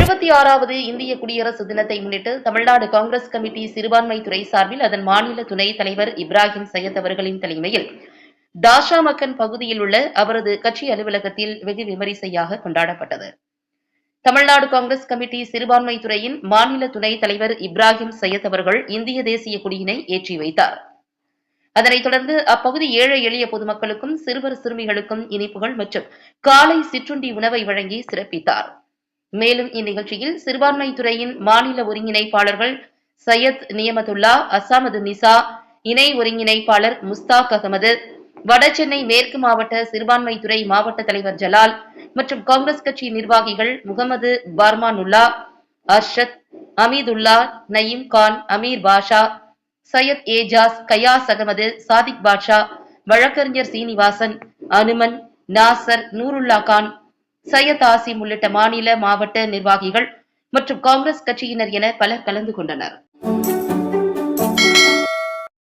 எழுபத்தி ஆறாவது இந்திய குடியரசு தினத்தை முன்னிட்டு தமிழ்நாடு காங்கிரஸ் கமிட்டி சிறுபான்மை துறை சார்பில் அதன் மாநில துணைத் தலைவர் இப்ராஹிம் சையத் அவர்களின் தலைமையில் டாஷா மக்கன் பகுதியில் உள்ள அவரது கட்சி அலுவலகத்தில் வெகு விமரிசையாக கொண்டாடப்பட்டது. தமிழ்நாடு காங்கிரஸ் கமிட்டி சிறுபான்மை துறையின் மாநில துணைத் தலைவர் இப்ராஹிம் சையத் அவர்கள் இந்திய தேசிய கொடியினை ஏற்றி வைத்தார். அதனைத் தொடர்ந்து அப்பகுதி ஏழை எளிய பொதுமக்களுக்கும் சிறுவர் சிறுமிகளுக்கும் இனிப்புகள் மற்றும் காலை சிற்றுண்டி உணவை வழங்கி சிறப்பித்தார். மேலும் இந்நிகழ்ச்சியில் சிறுபான்மை துறையின் மாநில ஒருங்கிணைப்பாளர்கள் சையத் நியமத்துல்லா அசாமது நிசா இணை ஒருங்கிணைப்பாளர் முஸ்தாக் அகமது வடசென்னை மேற்கு மாவட்ட சிறுபான்மை துறை மாவட்ட தலைவர் ஜலால் மற்றும் காங்கிரஸ் கட்சி நிர்வாகிகள் முகமது பார்மானுல்லா அர்ஷத் அமீதுல்லா நயீம் கான் அமீர் பாஷா சையத் ஏஜாஸ் கயாஸ் அகமது சாதிக் பாட்ஷா வழக்கறிஞர் சீனிவாசன் அனுமன் நாசர் நூருல்லா கான் சையத் ஆசிம் உள்ளிட்ட மாநில மாவட்ட நிர்வாகிகள் மற்றும் காங்கிரஸ் கட்சியினர் என பலர் கலந்து கொண்டனர்.